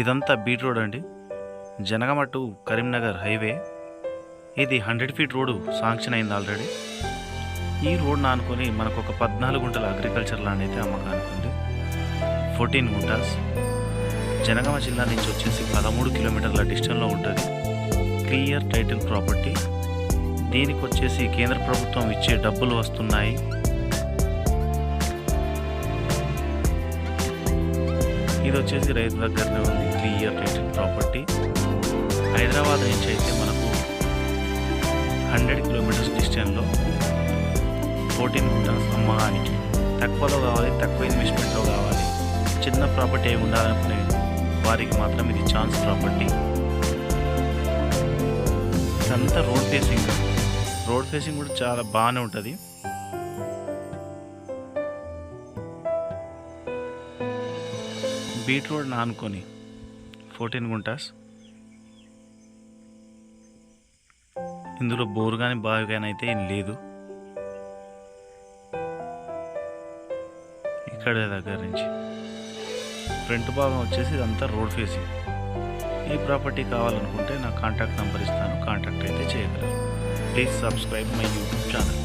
ఇదంతా BT road అండి. Jangaon to Karimnagar highway. ఇది హండ్రెడ్ ఫీట్ రోడ్ శాంక్షన్ అయింది ఆల్రెడీ. ఈ రోడ్ను ఆనుకొని మనకు ఒక పద్నాలుగు గుంటల అగ్రికల్చర్ ల్యాండ్ అయితే అమ్మకానికి ఫోర్టీన్ గుంటాస్. జనగామ జిల్లా నుంచి వచ్చేసి పదమూడు కిలోమీటర్ల డిస్టెన్స్లో ఉంటుంది. Clear title property. దీనికి వచ్చేసి కేంద్ర ప్రభుత్వం ఇచ్చే డబ్బులు వస్తున్నాయి. ఇది వచ్చేసి రైతు దగ్గరనే ఉంది క్లియర్ టైటిల్ ప్రాపర్టీ. హైదరాబాద్ నుంచి అయితే మనకు హండ్రెడ్ కిలోమీటర్స్ డిస్టెన్స్లో ఫోర్టీన్ మీటర్స్ అమ్మకానికి. తక్కువలో కావాలి తక్కువ ఇన్వెస్ట్మెంట్లో కావాలి. చిన్న ప్రాపర్టీ అయి ఉండాలనుకునే వారికి మాత్రం ఇది ఛాన్స్ ప్రాపర్టీ. ఇదంతా రోడ్ ఫేసింగ్. రోడ్ ఫేసింగ్ కూడా చాలా బాగానే ఉంటుంది. బీట్ రోడ్ ఆనుకొని ఫోర్టీన్ గుంటాస్. ఇందులో బోర్ కానీ బావి కానీ అయితే ఏం లేదు. ఇక్కడ దగ్గర నుంచి. ఫ్రంట్ భాగం వచ్చేసి ఇదంతా రోడ్ ఫేసింగ్. ఈ ప్రాపర్టీ కావాలనుకుంటే నా కాంటాక్ట్ నెంబర్ ఇస్తాను. కాంటాక్ట్ అయితే చేయగలరు. Please subscribe my YouTube channel.